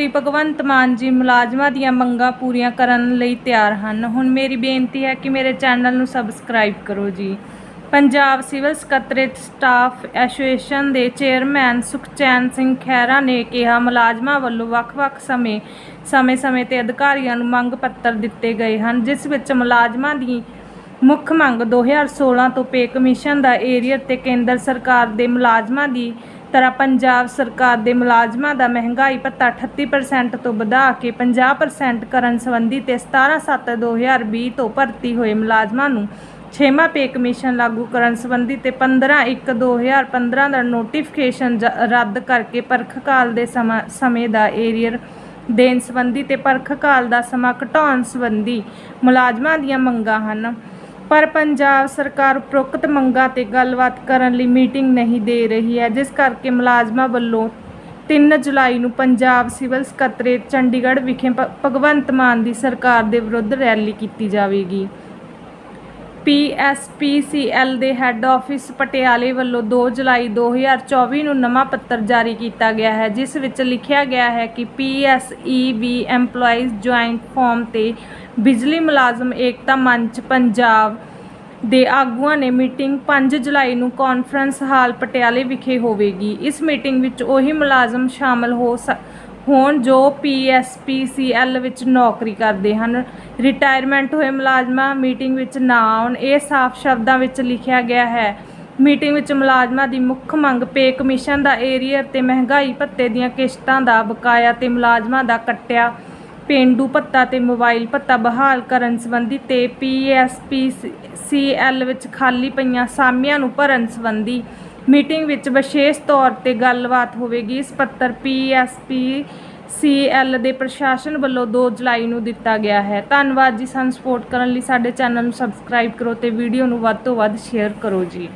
ਮੰਤਰੀ ਭਗਵੰਤ ਮਾਨ ਜੀ ਮੁਲਾਜ਼ਮਾਂ ਦੀਆਂ ਮੰਗਾਂ ਪੂਰੀਆਂ ਕਰਨ ਲਈ ਤਿਆਰ ਹਨ। ਹੁਣ ਮੇਰੀ ਬੇਨਤੀ ਹੈ ਕਿ ਮੇਰੇ ਚੈਨਲ ਨੂੰ ਸਬਸਕ੍ਰਾਈਬ ਕਰੋ ਜੀ। ਪੰਜਾਬ ਸਿਵਲ ਸਕੱਤਰੇਤ ਸਟਾਫ ਐਸੋਸੀਏਸ਼ਨ ਦੇ ਚੇਅਰਮੈਨ ਸੁਖਚੈਨ ਸਿੰਘ ਖਹਿਰਾ ਨੇ ਕਿਹਾ, ਮੁਲਾਜ਼ਮਾਂ ਵੱਲੋਂ ਵੱਖ-ਵੱਖ ਸਮੇਂ, ਸਮੇਂ-ਸਮੇਂ ਤੇ ਅਧਿਕਾਰੀਆਂ ਨੂੰ ਮੰਗ ਪੱਤਰ ਦਿੱਤੇ ਗਏ ਹਨ, ਜਿਸ ਵਿੱਚ ਮੁਲਾਜ਼ਮਾਂ ਦੀ ਮੁੱਖ ਮੰਗ 2016 ਤੋਂ ਪੇ ਕਮਿਸ਼ਨ ਦਾ ਏਰੀਅਰ ਤੇ ਕੇਂਦਰ ਸਰਕਾਰ ਦੇ ਮੁਲਾਜ਼ਮਾਂ ਦੀ ਤਰ੍ਹਾਂ ਪੰਜਾਬ ਸਰਕਾਰ ਦੇ ਮੁਲਾਜ਼ਮਾਂ ਦਾ ਮਹਿੰਗਾਈ ਭੱਤਾ 38% ਤੋਂ ਵਧਾ ਕੇ 50% ਕਰਨ ਸੰਬੰਧੀ ਤੇ 17/7/2020 ਤੋਂ ਭਰਤੀ ਹੋਏ ਮੁਲਾਜ਼ਮਾਂ ਨੂੰ ਛੇਵਾਂ ਪੇ ਕਮਿਸ਼ਨ ਲਾਗੂ ਕਰਨ ਸੰਬੰਧੀ ਤੇ 15/1/2015 ਦਾ ਨੋਟੀਫਿਕੇਸ਼ਨ ਜ- ਰੱਦ ਕਰਕੇ ਪਰਖ ਕਾਲ ਦੇ ਸਮਾਂ- ਸਮੇਂ ਦਾ ਏਰੀਅਰ ਦੇਣ ਸੰਬੰਧੀ ਤੇ ਪਰਖ ਕਾਲ ਦਾ ਸਮਾਂ ਘਟਾਉਣ ਸੰਬੰਧੀ ਮੁਲਾਜ਼ਮਾਂ ਦੀਆਂ ਮੰਗਾਂ ਹਨ। ਪਰ ਪੰਜਾਬ ਸਰਕਾਰ ਉਪਰੋਕਤ ਮੰਗਾਂ ਤੇ ਗੱਲਬਾਤ ਕਰਨ ਲਈ ਮੀਟਿੰਗ ਨਹੀਂ ਦੇ ਰਹੀ ਹੈ, ਜਿਸ ਕਰਕੇ ਮੁਲਾਜ਼ਮਾਂ ਵੱਲੋਂ 3 ਜੁਲਾਈ ਨੂੰ ਪੰਜਾਬ ਸਿਵਲ ਸਕੱਤਰੇਤ ਚੰਡੀਗੜ੍ਹ ਵਿਖੇ ਭ- ਭਗਵੰਤ ਮਾਨ ਦੀ ਸਰਕਾਰ ਦੇ ਵਿਰੁੱਧ ਰੈਲੀ ਕੀਤੀ ਜਾਵੇਗੀ। ਪੀਐਸਪੀਸੀਐਲ ਦੇ ਹੈੱਡ ਆਫਿਸ ਪਟਿਆਲੇ ਵੱਲੋਂ 2 ਜੁਲਾਈ 2024 ਨੂੰ ਨਵਾਂ ਪੱਤਰ ਜਾਰੀ ਕੀਤਾ ਗਿਆ ਹੈ, ਜਿਸ ਵਿੱਚ ਲਿਖਿਆ ਗਿਆ ਹੈ ਕਿ ਪੀਐਸਈਬੀ EMPLOYEES ਜੁਆਇੰਟ ਫਾਰਮ ਤੇ ਬਿਜਲੀ ਮੁਲਾਜ਼ਮ ਏਕਤਾ ਮੰਚ ਪੰਜਾਬ ਦੇ ਆਗੂਆਂ ਨੇ ਮੀਟਿੰਗ 5 ਜੁਲਾਈ ਨੂੰ ਕਾਨਫਰੰਸ ਹਾਲ ਪਟਿਆਲੇ ਵਿਖੇ ਹੋਵੇਗੀ। ਇਸ ਮੀਟਿੰਗ ਵਿੱਚ ਉਹੀ ਮੁਲਾਜ਼ਮ ਸ਼ਾਮਲ ਹੋ ਸ- ਹੋਣ ਜੋ ਪੀਐਸਪੀਸੀਐਲ ਵਿੱਚ ਨੌਕਰੀ ਕਰਦੇ ਹਨ। ਰਿਟਾਇਰਮੈਂਟ ਹੋਏ ਮੁਲਾਜ਼ਮਾਂ ਮੀਟਿੰਗ ਵਿੱਚ ਨਾ ਆਉਣ, ਇਹ ਸਾਫ਼ ਸ਼ਬਦਾਂ ਵਿੱਚ ਲਿਖਿਆ ਗਿਆ ਹੈ। ਮੀਟਿੰਗ ਵਿੱਚ ਮੁਲਾਜ਼ਮਾਂ ਦੀ ਮੁੱਖ ਮੰਗ ਪੇ ਕਮਿਸ਼ਨ ਦਾ ਏਰੀਅਰ ਤੇ ਮਹਿੰਗਾਈ ਭੱਤੇ ਦੀਆਂ ਕਿਸ਼ਤਾਂ ਦਾ ਬਕਾਇਆ ਤੇ ਮੁਲਾਜ਼ਮਾਂ ਦਾ ਕੱਟਿਆ ਪੇਂਡੂ ਭੱਤਾ ਤੇ ਮੋਬਾਈਲ ਭੱਤਾ ਬਹਾਲ ਕਰਨ ਸੰਬੰਧੀ ਤੇ ਪੀਐਸਪੀਸੀਐਲ ਵਿੱਚ ਖਾਲੀ ਪਈਆਂ ਸਾਮੀਆਂ ਨੂੰ ਭਰਨ ਸੰਬੰਧੀ ਮੀਟਿੰਗ ਵਿੱਚ ਵਿਸ਼ੇਸ਼ ਤੌਰ ਤੇ ਗੱਲਬਾਤ ਹੋਵੇਗੀ। ਇਸ ਪੱਤਰ ਪੀਐਸਪੀਸੀਐਲ ਦੇ ਪ੍ਰਸ਼ਾਸਨ ਵੱਲੋਂ 2 ਜੁਲਾਈ ਨੂੰ ਦਿੱਤਾ ਗਿਆ ਹੈ। ਧੰਨਵਾਦ ਜੀ ਸਾਨੂੰ ਸਪੋਰਟ ਕਰਨ ਲਈ। ਸਾਡੇ ਚੈਨਲ ਨੂੰ ਸਬਸਕ੍ਰਾਈਬ ਕਰੋ ਤੇ ਵੀਡੀਓ ਨੂੰ ਵੱਧ ਤੋਂ ਵੱਧ ਸ਼ੇਅਰ ਕਰੋ ਜੀ।